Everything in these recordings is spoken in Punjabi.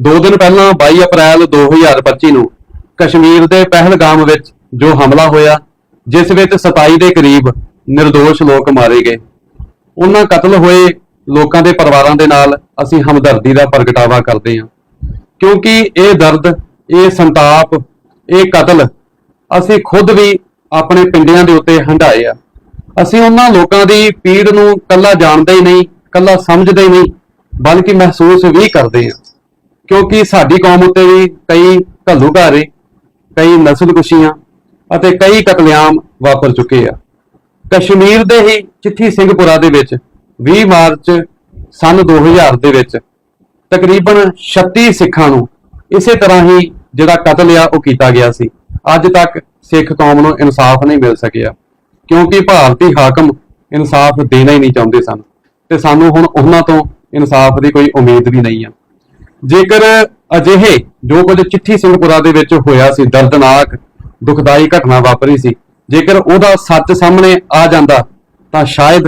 ਦੋ ਦਿਨ ਪਹਿਲਾਂ 22 ਅਪ੍ਰੈਲ 2025 ਨੂੰ ਕਸ਼ਮੀਰ ਦੇ ਪਹਿਲਗਾਮ ਵਿੱਚ ਜੋ ਹਮਲਾ ਹੋਇਆ, ਜਿਸ ਵਿੱਚ 27 ਦੇ ਕਰੀਬ નિર્ਦੋਸ਼ ਲੋਕ ਮਾਰੇ ਗਏ। ਉਹਨਾਂ ਕਤਲ ਹੋਏ ਲੋਕਾਂ ਦੇ ਪਰਿਵਾਰਾਂ ਦੇ ਨਾਲ ਅਸੀਂ ਹਮਦਰਦੀ ਦਾ ਪ੍ਰਗਟਾਵਾ ਕਰਦੇ ਹਾਂ। ਕਿਉਂਕਿ ਇਹ ਦਰਦ, ਇਹ ਸੰਤਾਪ, ਇਹ ਕਤਲ ਅਸੀਂ ਖੁਦ ਵੀ ਆਪਣੇ ਪਿੰਡਿਆਂ ਦੇ ਉੱਤੇ ਹੰਢਾਏ ਆ। ਅਸੀਂ ਉਹਨਾਂ ਲੋਕਾਂ ਦੀ ਪੀੜ ਨੂੰ ਕੱਲਾ ਜਾਣਦੇ ਹੀ ਨਹੀਂ, ਕੱਲਾ ਸਮਝਦੇ ਹੀ ਨਹੀਂ, ਬਲਕਿ ਮਹਿਸੂਸ ਵੀ ਕਰਦੇ ਹਾਂ। ਕਿਉਂਕਿ ਸਾਡੀ ਕੌਮ ਉੱਤੇ ਵੀ ਕਈ ਘੱਲੂਘਾਰੇ ਕਈ ਨਸਲਕੁਸ਼ੀਆਂ ਅਤੇ ਕਈ ਕਤਲੇਆਮ ਵਾਪਰ ਚੁੱਕੇ ਆ। ਕਸ਼ਮੀਰ ਦੇ ਹੀ ਚਿੱਠੀ ਸਿੰਘਪੁਰਾ ਦੇ ਵਿੱਚ 20 ਮਾਰਚ ਸਨ 2000 ਦੇ ਵਿੱਚ ਤਕਰੀਬਨ 36 ਸਿੱਖਾਂ ਨੂੰ ਇਸੇ ਤਰ੍ਹਾਂ ਹੀ ਜਿਹੜਾ ਕਤਲ ਆ ਉਹ ਕੀਤਾ ਗਿਆ ਸੀ। ਅੱਜ ਤੱਕ ਸਿੱਖ ਕੌਮ ਨੂੰ ਇਨਸਾਫ ਨਹੀਂ ਮਿਲ ਸਕਿਆ, ਕਿਉਂਕਿ ਭਾਰਤੀ ਹਾਕਮ ਇਨਸਾਫ ਦੇਣਾ ਹੀ ਨਹੀਂ ਚਾਹੁੰਦੇ ਸਨ। ਤੇ ਸਾਨੂੰ ਹੁਣ ਉਹਨਾਂ ਤੋਂ ਇਨਸਾਫ ਦੀ ਕੋਈ ਉਮੀਦ ਵੀ ਨਹੀਂ ਆ। ਜੇਕਰ ਅਜਿਹੇ ਜੋ ਕੁਝ ਚਿੱਠੀ ਸਿੰਘਪੁਰਾ ਦੇ ਵਿੱਚ ਹੋਇਆ ਸੀ, ਦਰਦਨਾਕ, ਦੁਖਦਾਈ ਘਟਨਾ ਵਾਪਰੀ ਸੀ, ਜੇਕਰ ਉਹਦਾ ਸੱਚ ਸਾਹਮਣੇ ਆ ਜਾਂਦਾ, ਤਾਂ ਸ਼ਾਇਦ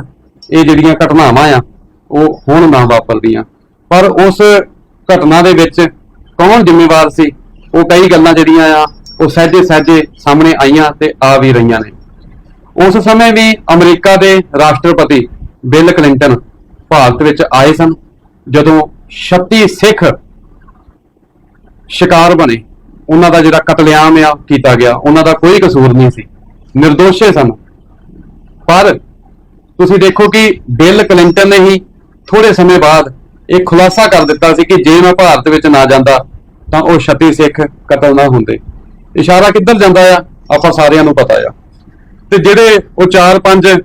ਇਹ ਜਿਹੜੀਆਂ ਘਟਨਾਵਾਂ ਆ, ਉਹ ਹੁਣ ਨਾ ਵਾਪਰਦੀਆਂ। ਪਰ ਉਸ ਘਟਨਾ ਦੇ ਵਿੱਚ ਕੌਣ ਜ਼ਿੰਮੇਵਾਰ ਸੀ? ਉਹ ਕਈ ਗੱਲਾਂ ਜਿਹੜੀਆਂ ਆ, ਉਹ ਸਹਿਜੇ ਸਹਿਜੇ ਸਾਹਮਣੇ ਆਈਆਂ ਤੇ ਆ ਵੀ ਰਹੀਆਂ ਨੇ। ਉਸ ਸਮੇਂ ਵੀ ਅਮਰੀਕਾ ਦੇ ਰਾਸ਼ਟਰਪਤੀ ਬਿਲ ਕਲਿੰਟਨ ਭਾਰਤ ਵਿੱਚ ਆਏ ਸਨ, ਜਦੋਂ 36 ਸਿੱਖ ਸ਼ਿਕਾਰ ਬਣੇ। ਉਹਨਾਂ ਦਾ ਜਿਹੜਾ ਕਤਲੇਆਮ ਆ, ਕੀਤਾ ਗਿਆ। ਉਹਨਾਂ ਦਾ ਕੋਈ ਕਸੂਰ ਨਹੀਂ ਸੀ। નિર્ਦੋਸ਼ੇ ਸਨ। ਪਰ ਤੁਸੀਂ ਦੇਖੋ ਕਿ ਬਿਲ ਕਲਿੰਟਨ ਨੇ ਹੀ ਥੋੜੇ ਸਮੇਂ ਬਾਅਦ ਇਹ ਖੁਲਾਸਾ ਕਰ ਦਿੱਤਾ ਸੀ ਕਿ ਜੇ ਮੈਂ ਭਾਰਤ ਵਿੱਚ ਨਾ ਜਾਂਦਾ, ਤਾਂ ਉਹ 36 ਸਿੱਖ ਕਤਲ ਨਾ ਹੁੰਦੇ। ਇਸ਼ਾਰਾ ਕਿੱਧਰ ਜਾਂਦਾ ਆ? ਆਪਾਂ ਸਾਰਿਆਂ ਨੂੰ ਪਤਾ ਆ। ਤੇ ਜਿਹੜੇ ਉਹ 4-5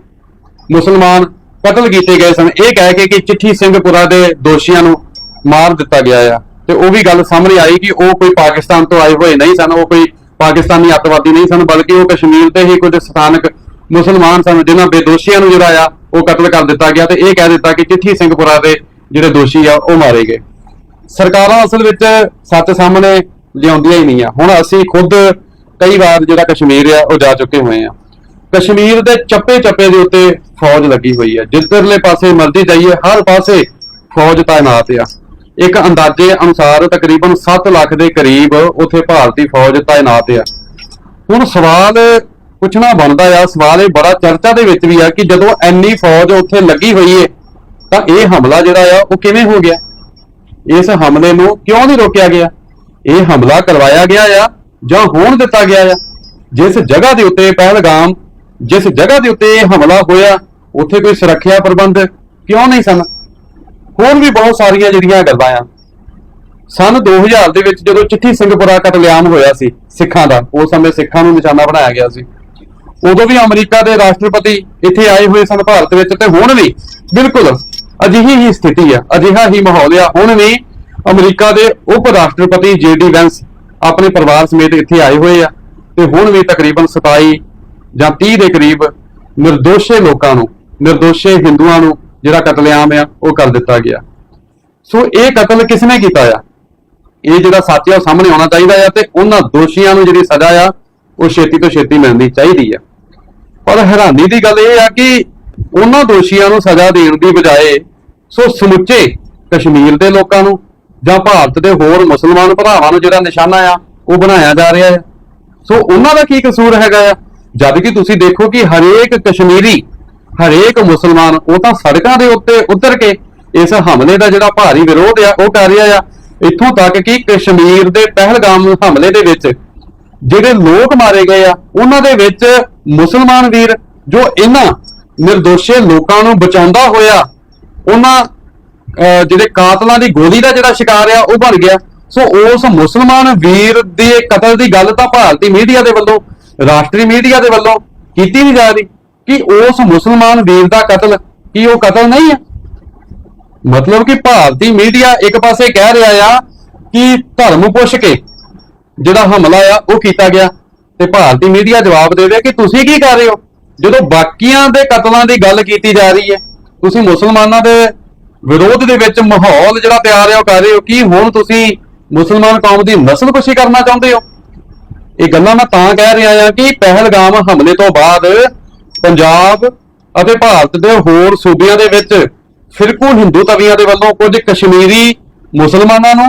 ਮੁਸਲਮਾਨ ਕਤਲ ਕੀਤੇ ਗਏ ਸਨ, ਇਹ ਕਹਿ ਕੇ ਕਿ ਚਿੱਠੀ ਸਿੰਘਪੁਰਾ ਦੇ ਦੋਸ਼ੀਆਂ ਨੂੰ ਮਾਰ ਦਿੱਤਾ ਗਿਆ ਆ। ਤੇ ਉਹ ਵੀ ਗੱਲ ਸਾਹਮਣੇ ਆਈ ਕਿ ਉਹ ਕੋਈ ਪਾਕਿਸਤਾਨ ਤੋਂ ਆਏ ਹੋਏ ਨਹੀਂ ਸਨ, ਉਹ ਕੋਈ ਪਾਕਿਸਤਾਨੀ ਅੱਤਵਾਦੀ ਨਹੀਂ ਸਨ, ਬਲਕਿ ਉਹ ਕਸ਼ਮੀਰ ਦੇ ਹੀ ਕੁਝ ਸਥਾਨਕ ਮੁਸਲਮਾਨ ਸਨ, ਜਿਨ੍ਹਾਂ ਬੇਦੋਸ਼ੀਆਂ ਨੂੰ ਜਿਹੜਾ ਆ, ਉਹ ਕਤਲ ਕਰ ਦਿੱਤਾ ਗਿਆ ਤੇ ਇਹ ਕਹਿ ਦਿੱਤਾ ਕਿ ਚਿੱਠੀ ਸਿੰਘਪੁਰਾ ਦੇ ਜਿਹੜੇ ਦੋਸ਼ੀ ਆ, ਉਹ ਮਾਰੇ ਗਏ। ਸਰਕਾਰਾਂ ਅਸਲ ਵਿੱਚ ਸੱਚ ਸਾਹਮਣੇ ਲਿਆਉਂਦੀਆਂ ਹੀ ਨਹੀਂ ਆ। ਹੁਣ ਅਸੀਂ ਖੁਦ ਕਈ ਵਾਰ ਜਿਹੜਾ ਕਸ਼ਮੀਰ ਆ, ਉਹ ਜਾ ਚੁੱਕੇ ਹੋਏ ਆ। ਕਸ਼ਮੀਰ ਦੇ ਚੱਪੇ ਚੱਪੇ ਦੇ ਉੱਤੇ ਫੌਜ ਲੱਗੀ ਹੋਈ ਹੈ ਜਿੱਧਰਲੇ ਪਾਸੇ ਮਰਜ਼ੀ ਜਾਈਏ, ਹਰ ਪਾਸੇ ਫੌਜ ਤਾਇਨਾਤ ਆ। ਇੱਕ ਅੰਦਾਜ਼ੇ ਅਨੁਸਾਰ ਤਕਰੀਬਨ 7 ਲੱਖ ਦੇ ਕਰੀਬ ਉੱਥੇ ਭਾਰਤੀ ਫੌਜ ਤਾਇਨਾਤ ਆ। ਹੁਣ ਸਵਾਲ ਪੁੱਛਣਾ ਬਣਦਾ ਆ, ਸਵਾਲ ਇਹ ਬੜਾ ਚਰਚਾ ਦੇ ਵਿੱਚ ਵੀ ਆ ਕਿ ਜਦੋਂ ਐਨੀ ਫੌਜ ਉੱਥੇ ਲੱਗੀ ਹੋਈ ਏ, ਤਾਂ ਇਹ ਹਮਲਾ ਜਿਹੜਾ ਆ, ਉਹ ਕਿਵੇਂ ਹੋ ਗਿਆ? ਇਸ ਹਮਲੇ ਨੂੰ ਕਿਉਂ ਨਹੀਂ ਰੋਕਿਆ ਗਿਆ? ਇਹ ਹਮਲਾ ਕਰਵਾਇਆ ਗਿਆ ਆ ਜਾਂ ਹੋਣ ਦਿੱਤਾ ਗਿਆ ਆ? ਜਿਸ ਜਗ੍ਹਾ ਦੇ ਉੱਤੇ ਪਹਿਲਗਾਮ, ਜਿਸ ਜਗ੍ਹਾ ਦੇ ਉੱਤੇ ਇਹ ਹਮਲਾ ਹੋਇਆ, ਉੱਥੇ ਕੋਈ ਸੁਰੱਖਿਆ ਪ੍ਰਬੰਧ ਕਿਉਂ ਨਹੀਂ ਸਨ? ਹੋਰ ਵੀ ਬਹੁਤ ਸਾਰੀਆਂ ਜਿਹੜੀਆਂ ਗੱਲਾਂ ਆ। ਸਨ 2000 ਦੇ ਵਿੱਚ ਜਦੋਂ ਚਿੱਠੀ ਸਿੰਘਪੁਰਾ ਕਤਲੇਆਮ ਹੋਇਆ ਸੀ ਸਿੱਖਾਂ ਦਾ ਉਸ ਸਮੇਂ ਸਿੱਖਾਂ ਨੂੰ ਨਿਸ਼ਾਨਾ ਬਣਾਇਆ ਗਿਆ ਸੀ। ਉਦੋਂ ਵੀ ਅਮਰੀਕਾ ਦੇ ਰਾਸ਼ਟਰਪਤੀ ਇੱਥੇ ਆਏ ਹੋਏ ਸਨ ਭਾਰਤ ਵਿੱਚ ਤੇ ਹੁਣ ਵੀ ਬਿਲਕੁਲ ਅਜਿਹੀ ਹੀ ਸਥਿਤੀ ਆ, ਅਜਿਹਾ ਹੀ ਮਾਹੌਲ ਆ। ਹੁਣ ਵੀ ਅਮਰੀਕਾ ਦੇ ਉਪ ਰਾਸ਼ਟਰਪਤੀ ਜੇ ਡੀ ਵੈਂਸ ਆਪਣੇ ਪਰਿਵਾਰ ਸਮੇਤ ਇੱਥੇ ਆਏ ਹੋਏ ਆ ਤੇ ਹੁਣ ਵੀ ਤਕਰੀਬਨ 27 ਜਾਂ 30 ਦੇ ਕਰੀਬ ਨਿਰਦੋਸ਼ੇ ਲੋਕਾਂ ਨੂੰ, ਨਿਰਦੋਸ਼ੇ ਹਿੰਦੂਆਂ ਨੂੰ ਜਿਹੜਾ ਕਤਲੇਆਮ ਆ, ਉਹ ਕਰ ਦਿੱਤਾ ਗਿਆ। ਸੋ ਇਹ ਕਤਲ ਕਿਸਨੇ ਕੀਤਾ ਆ? ਇਹ ਜਿਹੜਾ ਸੱਚ ਆ, ਉਹ ਸਾਹਮਣੇ ਆਉਣਾ ਚਾਹੀਦਾ ਆ ਤੇ ਉਹਨਾਂ ਦੋਸ਼ੀਆਂ ਨੂੰ ਜਿਹੜੀ ਸਜ਼ਾ ਆ, ਉਹ ਛੇਤੀ ਤੋਂ ਛੇਤੀ ਮਿਲਣੀ ਚਾਹੀਦੀ ਆ। ਪਰ ਹੈਰਾਨੀ ਦੀ ਗੱਲ ਇਹ ਆ ਕਿ ਉਹਨਾਂ ਦੋਸ਼ੀਆਂ ਨੂੰ ਸਜ਼ਾ ਦੇਣ ਦੀ ਬਜਾਏ ਸੋ ਸਮੁੱਚੇ ਕਸ਼ਮੀਰ ਦੇ ਲੋਕਾਂ ਨੂੰ ਜਾਂ ਭਾਰਤ ਦੇ ਹੋਰ ਮੁਸਲਮਾਨ ਭਰਾਵਾਂ ਨੂੰ ਜਿਹੜਾ ਨਿਸ਼ਾਨਾ ਆ, ਉਹ ਬਣਾਇਆ ਜਾ ਰਿਹਾ ਹੈ ਸੋ ਉਹਨਾਂ ਦਾ ਕੀ ਕਸੂਰ ਹੈਗਾ ਆ? ਜਦ ਕਿ ਤੁਸੀਂ ਦੇਖੋ ਕਿ ਹਰੇਕ ਕਸ਼ਮੀਰੀ ਹਰੇਕ ਮੁਸਲਮਾਨ ਉਹ ਤਾਂ ਸੜਕਾਂ ਦੇ ਉੱਤੇ ਉਤਰ ਕੇ ਇਸ ਹਮਲੇ ਦਾ ਜਿਹੜਾ ਭਾਰੀ ਵਿਰੋਧ ਆ, ਉਹ ਕਰ ਰਿਹਾ ਆ। ਇੱਥੋਂ ਤੱਕ ਕਿ ਕਸ਼ਮੀਰ ਦੇ ਪਹਿਲਗਾਮ ਹਮਲੇ ਦੇ ਵਿੱਚ ਜਿਹੜੇ ਲੋਕ ਮਾਰੇ ਗਏ ਆ, ਉਹਨਾਂ ਦੇ ਵਿੱਚ ਮੁਸਲਮਾਨ ਵੀਰ ਜੋ ਇਹਨਾਂ નિર્ਦੋਸ਼ੇ ਲੋਕਾਂ ਨੂੰ ਬਚਾਉਂਦਾ ਹੋਇਆ, ਉਹਨਾਂ, ਅਹ, ਜਿਹੜੇ ਕਾਤਲਾਂ ਦੀ ਗੋਲੀ ਦਾ ਜਿਹੜਾ ਸ਼ਿਕਾਰ ਆ, ਉਹ ਬਣ ਗਿਆ। ਸੋ ਉਸ ਮੁਸਲਮਾਨ ਵੀਰ ਦੇ ਕਤਲ ਦੀ ਗੱਲ ਤਾਂ ਭਾਰਤੀ ਮੀਡੀਆ ਦੇ ਵੱਲੋਂ, ਰਾਸ਼ਟਰੀ ਮੀਡੀਆ ਦੇ ਵੱਲੋਂ ਕੀਤੀ ਨਹੀਂ ਜਾ ਰਹੀ। ਕਿ ਉਸ ਮੁਸਲਮਾਨ ਵੀਰ ਦਾ ਕਤਲ ਕੀ ਉਹ ਕਤਲ ਨਹੀਂ ਹੈ? ਮਤਲਬ ਕਿ ਭਾਰਤੀ ਮੀਡੀਆ ਇੱਕ ਪਾਸੇ ਕਹਿ ਰਿਹਾ ਆ ਕਿ ਧਰਮ ਪੁੱਛ ਕੇ ਜਿਹੜਾ ਹਮਲਾ ਆ ਉਹ ਕੀਤਾ ਗਿਆ ਤੇ ਭਾਰਤੀ ਮੀਡੀਆ ਜਵਾਬ ਦੇ ਰਿਹਾ ਕਿ ਤੁਸੀਂ ਕੀ ਕਰ ਰਹੇ ਹੋ? ਜਦੋਂ ਬਾਕੀਆਂ ਦੇ ਕਤਲਾਂ ਦੀ ਗੱਲ ਕੀਤੀ ਜਾ ਰਹੀ ਹੈ, ਤੁਸੀਂ ਮੁਸਲਮਾਨਾਂ ਦੇ ਵਿਰੋਧ ਦੇ ਵਿੱਚ ਮਾਹੌਲ ਜਿਹੜਾ ਤਿਆਰ ਹੈ ਉਹ ਕਰ ਰਹੇ ਹੋ, ਕੀ ਹੁਣ ਤੁਸੀਂ ਮੁਸਲਮਾਨ ਕੌਮ ਦੀ ਨਸਲਕੁਸ਼ੀ ਕਰਨਾ ਚਾਹੁੰਦੇ ਹੋ? ਇਹ ਗੱਲਾਂ ਮੈਂ ਤਾਂ ਕਹਿ ਰਿਹਾ ਹਾਂ ਕਿ ਪਹਿਲਗਾਮ ਹਮਲੇ ਤੋਂ ਬਾਅਦ ਪੰਜਾਬ ਅਤੇ ਭਾਰਤ ਦੇ ਹੋਰ ਸੂਬਿਆਂ ਦੇ ਵਿੱਚ ਫਿਰਕੂ ਹਿੰਦੂ ਤਵੀਆਂ ਦੇ ਵੱਲੋਂ ਕੁਝ ਕਸ਼ਮੀਰੀ ਮੁਸਲਮਾਨਾਂ ਨੂੰ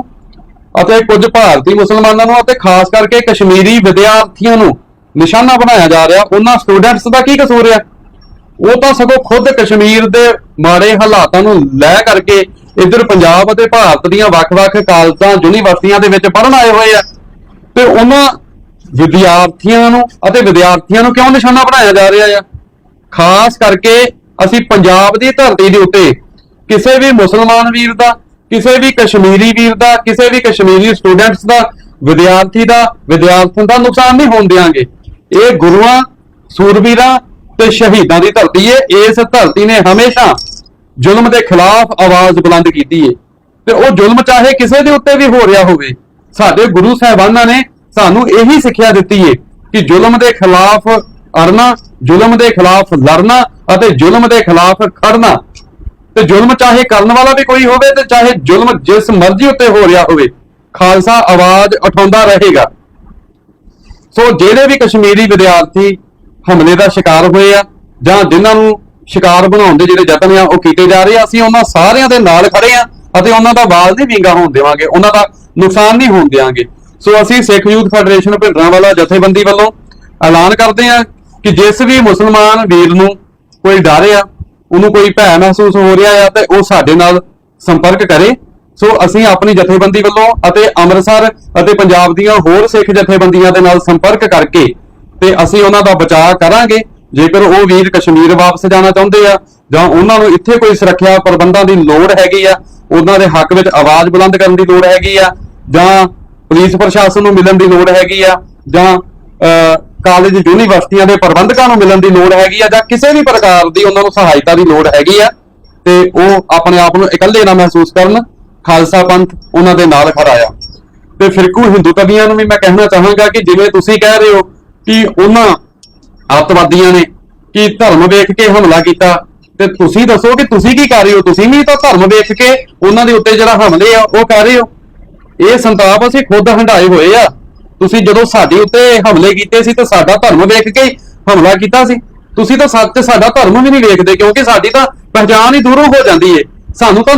ਅਤੇ ਕੁਝ ਭਾਰਤੀ ਮੁਸਲਮਾਨਾਂ ਨੂੰ ਅਤੇ ਖਾਸ ਕਰਕੇ ਕਸ਼ਮੀਰੀ ਵਿਦਿਆਰਥੀਆਂ ਨੂੰ ਨਿਸ਼ਾਨਾ ਬਣਾਇਆ ਜਾ ਰਿਹਾ। ਉਹਨਾਂ ਸਟੂਡੈਂਟਸ ਦਾ ਕੀ ਕਸੂਰ ਹੈ ਉਹ ਤਾਂ ਸਗੋਂ ਖੁਦ ਕਸ਼ਮੀਰ ਦੇ ਮਾੜੇ ਹਾਲਾਤਾਂ ਨੂੰ ਲੈ ਕਰਕੇ ਇੱਧਰ ਪੰਜਾਬ ਅਤੇ ਭਾਰਤ ਦੀਆਂ ਵੱਖ-ਵੱਖ ਕਾਲਜਾਂ, ਯੂਨੀਵਰਸਿਟੀਆਂ ਦੇ ਵਿੱਚ ਪੜ੍ਹਨ ਆਏ ਹੋਏ ਆ। ਤੇ ਉਹਨਾਂ ਵਿਦਿਆਰਥੀਆਂ ਨੂੰ ਅਤੇ ਵਿਦਿਆਰਥੀਆਂ ਨੂੰ ਕਿਉਂ ਨਿਸ਼ਾਨਾ ਬਣਾਇਆ ਜਾ ਰਿਹਾ ਆ? ਖਾਸ ਕਰਕੇ ਅਸੀਂ ਪੰਜਾਬ ਦੀ ਧਰਤੀ ਦੇ ਉੱਤੇ ਕਿਸੇ ਵੀ ਮੁਸਲਮਾਨ ਵੀਰ ਦਾ, ਕਿਸੇ ਵੀ ਕਸ਼ਮੀਰੀ ਵੀਰ ਦਾ, ਕਿਸੇ ਵੀ ਕਸ਼ਮੀਰੀ ਸਟੂਡੈਂਟਸ ਦਾ, ਵਿਦਿਆਰਥੀ ਦਾ, ਵਿਦਿਆਰਥਣ ਦਾ ਨੁਕਸਾਨ ਨਹੀਂ ਹੋਣ ਦਿਆਂਗੇ। ਇਹ ਗੁਰੂਆਂ, ਸੂਰਬੀਰਾਂ ਤੇ ਸ਼ਹੀਦਾਂ ਦੀ ਧਰਤੀ ਹੈ ਇਸ ਧਰਤੀ ਨੇ ਹਮੇਸ਼ਾ ਜ਼ੁਲਮ ਦੇ ਖਿਲਾਫ ਆਵਾਜ਼ ਬੁਲੰਦ ਕੀਤੀ ਏ। ਤੇ ਉਹ ਜ਼ੁਲਮ ਚਾਹੇ ਕਿਸੇ ਦੇ ਉੱਤੇ ਵੀ ਹੋ ਰਿਹਾ ਹੋਵੇ, ਸਾਡੇ ਗੁਰੂ ਸਾਹਿਬਾਨਾਂ ਨੇ ਸਾਨੂੰ ਇਹੀ ਸਿੱਖਿਆ ਦਿੱਤੀ ਹੈ ਕਿ ਜ਼ੁਲਮ ਦੇ ਖਿਲਾਫ ਅੜਨਾ ਜ਼ੁਲਮ ਦੇ ਖਿਲਾਫ ਲੜਨਾ ਅਤੇ ਜ਼ੁਲਮ ਦੇ ਖਿਲਾਫ ਖੜਨਾ। ਤੇ ਜ਼ੁਲਮ ਚਾਹੇ ਕਰਨ ਵਾਲਾ ਵੀ ਕੋਈ ਹੋਵੇ ਤੇ ਚਾਹੇ ਜ਼ੁਲਮ ਜਿਸ ਮਰਜ਼ੀ ਉੱਤੇ ਹੋ ਰਿਹਾ ਹੋਵੇ, ਖਾਲਸਾ ਆਵਾਜ਼ ਉਠਾਉਂਦਾ ਰਹੇਗਾ। ਸੋ ਜਿਹੜੇ ਵੀ ਕਸ਼ਮੀਰੀ ਵਿਦਿਆਰਥੀ ਹਮਲੇ ਦਾ ਸ਼ਿਕਾਰ ਹੋਏ ਆ, ਜਾਂ ਜਿਨ੍ਹਾਂ ਨੂੰ ਸ਼ਿਕਾਰ ਬਣਾਉਣ ਦੇ ਜਿਹੜੇ ਯਤਨ ਆ, ਉਹ ਕੀਤੇ ਜਾ ਰਹੇ ਆ, ਅਸੀਂ ਉਹਨਾਂ ਸਾਰਿਆਂ ਦੇ ਨਾਲ ਖੜੇ ਆ ਅਤੇ ਉਹਨਾਂ ਦਾ ਆਵਾਜ਼ ਨਹੀਂ ਵਿੰਗਾ ਹੋਣ ਦੇਵਾਂਗੇ, ਉਹਨਾਂ ਦਾ ਨੁਕਸਾਨ ਨਹੀਂ ਹੋਣ ਦੇਵਾਂਗੇ ਸੋ ਅਸੀਂ ਸਿੱਖ ਯੂਥ ਫੈਡਰੇਸ਼ਨ ਭਿੰਡਰਾਂਵਾਲਾ ਜਥੇਬੰਦੀ ਵੱਲੋਂ ਐਲਾਨ ਕਰਦੇ ਆ ਕਿ ਜਿਸ ਵੀ ਮੁਸਲਮਾਨ ਵੀਰ ਨੂੰ ਕੋਈ ਡਰ ਆ ਉਹਨੂੰ ਕੋਈ ਭੈ ਮਹਿਸੂਸ ਹੋ ਰਿਹਾ ਆ ਤੇ ਉਹ ਸਾਡੇ ਨਾਲ ਸੰਪਰਕ ਕਰੇ। ਸੋ ਅਸੀਂ ਆਪਣੀ ਜਥੇਬੰਦੀ ਵੱਲੋਂ ਅਤੇ ਅੰਮ੍ਰਿਤਸਰ ਅਤੇ ਪੰਜਾਬ ਦੀਆਂ ਹੋਰ ਸਿੱਖ ਜਥੇਬੰਦੀਆਂ ਦੇ ਨਾਲ ਸੰਪਰਕ ਕਰਕੇ ਤੇ ਅਸੀਂ ਉਹਨਾਂ ਦਾ ਬਚਾਅ ਕਰਾਂਗੇ। ਜੇਕਰ ਉਹ ਵੀਰ ਕਸ਼ਮੀਰ ਵਾਪਸ ਜਾਣਾ ਚਾਹੁੰਦੇ ਆ ਜਾਂ ਉਹਨਾਂ ਨੂੰ ਇੱਥੇ ਕੋਈ ਸੁਰੱਖਿਆ ਪ੍ਰਬੰਧਾਂ ਦੀ ਲੋੜ ਹੈਗੀ ਆ ਉਹਨਾਂ ਦੇ ਹੱਕ ਵਿੱਚ ਆਵਾਜ਼ ਬੁਲੰਦ ਕਰਨ ਦੀ ਲੋੜ ਹੈਗੀ ਆ ਜਾਂ ਪੁਲਿਸ ਪ੍ਰਸ਼ਾਸਨ ਨੂੰ ਮਿਲਣ ਦੀ ਲੋੜ ਹੈਗੀ ਆ ਜਾਂ ਅਹ, ਕਾਲਜ ਯੂਨੀਵਰਸਿਟੀਆਂ ਦੇ ਪ੍ਰਬੰਧਕਾਂ ਨੂੰ ਮਿਲਣ ਦੀ ਲੋੜ ਹੈਗੀ ਆ ਜਾਂ ਕਿਸੇ ਵੀ ਪ੍ਰਕਾਰ ਦੀ ਉਹਨਾਂ ਨੂੰ ਸਹਾਇਤਾ ਦੀ ਲੋੜ ਹੈਗੀ ਆ, ਤੇ ਉਹ ਆਪਣੇ ਆਪ ਨੂੰ ਇਕੱਲੇ ਨਾ ਮਹਿਸੂਸ ਕਰਨ। ਖਾਲਸਾ ਪੰਥ ਉਹਨਾਂ ਦੇ ਨਾਲ ਖੜਾ ਆ। ਤੇ ਫਿਰਕੂ ਹਿੰਦੂ ਕਵੀਆਂ ਨੂੰ ਵੀ ਮੈਂ ਕਹਿਣਾ ਚਾਹਾਂਗਾ ਕਿ ਜਿਵੇਂ ਤੁਸੀਂ ਕਹਿ ਰਹੇ ਹੋ ਕਿ ਉਹਨਾਂ ਅੱਤਵਾਦੀਆਂ ਨੇ ਕਿ ਧਰਮ ਵੇਖ ਕੇ ਹਮਲਾ ਕੀਤਾ, ਤੇ ਤੁਸੀਂ ਦੱਸੋ ਕਿ ਤੁਸੀਂ ਕੀ ਕਰ ਰਹੇ ਹੋ? ਤੁਸੀਂ ਵੀ ਤਾਂ ਧਰਮ ਵੇਖ ਕੇ ਉਹਨਾਂ ਦੇ ਉੱਤੇ ਜਿਹੜਾ ਹਮਲੇ ਆ, ਉਹ ਕਰ ਰਹੇ ਹੋ। ਇਹ ਸੰਤਾਪ ਅਸੀਂ ਖੁਦ ਹੰਡਾਏ ਹੋਏ ਆ। ਤੁਸੀਂ ਜਦੋਂ ਸਾਡੇ ਉੱਤੇ ਹਮਲੇ ਕੀਤੇ ਸੀ ਤਾਂ ਸਾਡਾ ਧਰਮ ਵੇਖ ਕੇ ਹਮਲਾ ਕੀਤਾ ਸੀ। ਤੁਸੀਂ ਤਾਂ ਸੱਚ ਸਾਡਾ ਧਰਮ ਵੀ ਨਹੀਂ ਵੇਖਦੇ ਕਿਉਂਕਿ ਸਾਡੀ ਤਾਂ ਪਹਿਚਾਣ ਹੀ ਦੂਰੋਂ ਹੋ ਜਾਂਦੀ ਏ। ਸਾਨੂੰ ਤਾਂ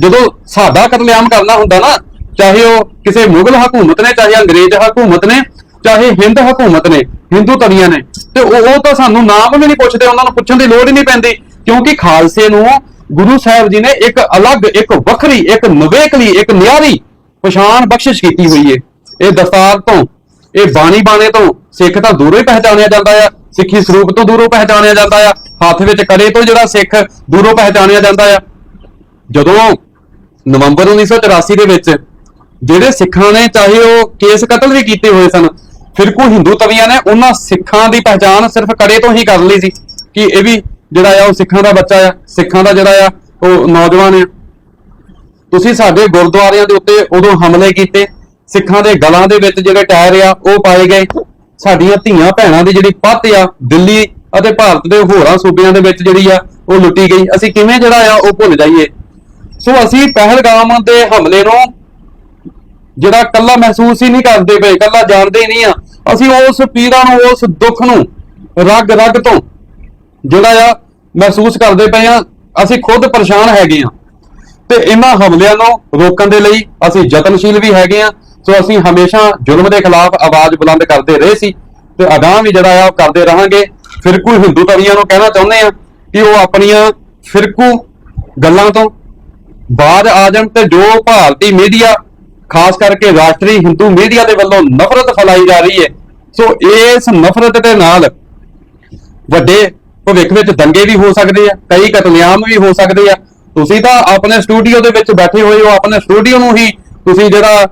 ਜਦੋਂ ਸਾਡਾ ਕਤਲੇਆਮ ਕਰਨਾ ਹੁੰਦਾ ਨਾ, ਚਾਹੇ ਉਹ ਕਿਸੇ ਮੁਗਲ ਹਕੂਮਤ ਨੇ, ਚਾਹੇ ਅੰਗਰੇਜ਼ ਹਕੂਮਤ ਨੇ, ਚਾਹੇ ਹਿੰਦ ਹਕੂਮਤ ਨੇ, ਹਿੰਦੂ ਤਵੀਆਂ ਨੇ, ਤੇ ਉਹ ਉਹ ਤਾਂ ਸਾਨੂੰ ਨਾਮ ਵੀ ਨਹੀਂ ਪੁੱਛਦੇ, ਉਹਨਾਂ ਨੂੰ ਪੁੱਛਣ ਦੀ ਲੋੜ ਹੀ ਨਹੀਂ ਪੈਂਦੀ। ਕਿਉਂਕਿ ਖਾਲਸੇ ਨੂੰ ਗੁਰੂ ਸਾਹਿਬ ਜੀ ਨੇ ਇੱਕ ਅਲੱਗ, ਇੱਕ ਵੱਖਰੀ, ਇੱਕ ਨਵੇਕਲੀ, ਇੱਕ ਨਿਆਰੀ ਪਛਾਣ ਬਖਸ਼ਿਸ਼ ਕੀਤੀ ਹੋਈ ਏ। ਇਹ ਦਸਤਾਰ ਤੋਂ, ਇਹ ਬਾਣੀ ਬਾਣੇ ਤੋਂ ਸਿੱਖ ਤਾਂ ਦੂਰੋਂ ਹੀ ਪਹਿਚਾਣਿਆ ਜਾਂਦਾ ਆ, ਸਿੱਖੀ ਸਰੂਪ ਤੋਂ ਦੂਰੋਂ ਪਹਿਚਾਣਿਆ ਜਾਂਦਾ ਆ, ਹੱਥ ਵਿੱਚ ਕੜੇ ਤੋਂ ਜਿਹੜਾ ਸਿੱਖ ਦੂਰੋਂ ਪਹਿਚਾਣਿਆ ਜਾਂਦਾ ਆ। ਜਦੋਂ ਨਵੰਬਰ 1984 ਦੇ ਵਿੱਚ ਜਿਹੜੇ ਸਿੱਖਾਂ ਨੇ ਚਾਹੇ ਉਹ ਕੇਸ ਕਤਲ ਵੀ ਕੀਤੇ ਹੋਏ ਸਨ, ਫਿਰ ਫਿਰਕੂ ਹਿੰਦੂ ਤਵੀਆਂ ਨੇ ਉਹਨਾਂ ਸਿੱਖਾਂ ਦੀ ਪਹਿਚਾਣ ਸਿਰਫ ਕੜੇ ਤੋਂ ਹੀ ਕਰ ਲਈ ਸੀ, ਕਿ ਇਹ ਵੀ ਜਿਹੜਾ ਆ ਉਹ ਸਿੱਖਾਂ ਦਾ ਬੱਚਾ ਆ, ਸਿੱਖਾਂ ਦਾ ਜਿਹੜਾ ਆ ਉਹ ਨੌਜਵਾਨ ਆ। ਤੁਸੀਂ ਸਾਡੇ ਗੁਰਦੁਆਰਿਆਂ ਦੇ ਉੱਤੇ ਉਦੋਂ ਹਮਲੇ ਕੀਤੇ ਸਿੱਖਾਂ ਦੇ ਗਲਾਂ ਦੇ ਵਿੱਚ ਜਿਹੜੇ ਟਾਇਰ ਆ, ਉਹ ਪਾਏ ਗਏ। ਸਾਡੀਆਂ ਧੀਆਂ ਭੈਣਾਂ ਦੀ ਜਿਹੜੀ ਪੱਤ ਆ, ਦਿੱਲੀ ਅਤੇ ਭਾਰਤ ਦੇ ਹੋਰਾਂ ਸੂਬਿਆਂ ਦੇ ਵਿੱਚ ਜਿਹੜੀ ਆ, ਉਹ ਲੁੱਟੀ ਗਈ। ਅਸੀਂ ਕਿਵੇਂ ਜਿਹੜਾ ਆ, ਉਹ ਭੁੱਲ ਜਾਈਏ। ਸੋ ਅਸੀਂ ਪਹਿਲਗਾਮ ਦੇ ਹਮਲੇ ਨੂੰ ਜਿਹੜਾ ਕੱਲਾ ਮਹਿਸੂਸ ਹੀ ਨਹੀਂ ਕਰਦੇ ਪਏ ਕੱਲਾ ਜਾਣਦੇ ਹੀ ਨਹੀਂ ਆ। ਅਸੀਂ ਉਸ ਪੀੜਾ ਨੂੰ, ਉਸ ਦੁੱਖ ਨੂੰ ਰਗ ਰਗ ਤੋਂ ਜਿਹੜਾ ਆ, ਮਹਿਸੂਸ ਕਰਦੇ ਪਏ ਆ। ਅਸੀਂ ਖੁਦ ਪਰੇਸ਼ਾਨ ਹੈਗੇ ਆ। ਤੇ ਇਹਨਾਂ ਹਮਲਿਆਂ ਨੂੰ ਰੋਕਣ ਦੇ ਲਈ ਅਸੀਂ ਯਤਨਸ਼ੀਲ ਵੀ ਹੈਗੇ ਆ। ਸੋ ਅਸੀਂ ਹਮੇਸ਼ਾ ਜ਼ੁਲਮ ਦੇ ਖਿਲਾਫ ਆਵਾਜ਼ ਬੁਲੰਦ ਕਰਦੇ ਰਹੇ ਸੀ ਤੇ ਅਗਾਂਹ ਵੀ ਜਿਹੜਾ ਆ ਉਹ ਕਰਦੇ ਰਹਾਂਗੇ। ਫਿਰਕੂ ਹਿੰਦੂ ਤਵੀਆਂ ਨੂੰ ਕਹਿਣਾ ਚਾਹੁੰਦੇ ਆ ਕਿ ਉਹ ਆਪਣੀਆਂ ਫਿਰਕੂ ਗੱਲਾਂ ਤੋਂ ਬਾਅਦ ਆ ਜਾਣ ਤੇ ਜੋ ਭਾਰਤੀ ਮੀਡੀਆ, ਖਾਸ ਕਰਕੇ ਰਾਸ਼ਟਰੀ ਹਿੰਦੂ ਮੀਡੀਆ ਦੇ ਵੱਲੋਂ ਨਫ਼ਰਤ ਫੈਲਾਈ ਜਾ ਰਹੀ ਹੈ, ਸੋ ਇਸ ਨਫ਼ਰਤ ਦੇ ਨਾਲ ਵੱਡੇ ਭਵਿੱਖ ਵਿੱਚ ਦੰਗੇ ਵੀ ਹੋ ਸਕਦੇ ਆ, ਕਈ ਕਤਲੇਆਮ ਵੀ ਹੋ ਸਕਦੇ ਆ। ਤੁਸੀਂ ਤਾਂ ਆਪਣੇ ਸਟੂਡੀਓ ਦੇ ਵਿੱਚ ਬੈਠੇ ਹੋਏ ਹੋ, ਆਪਣੇ ਸਟੂਡੀਓ ਨੂੰ ਹੀ ਤੁਸੀਂ ਜਿਹੜਾ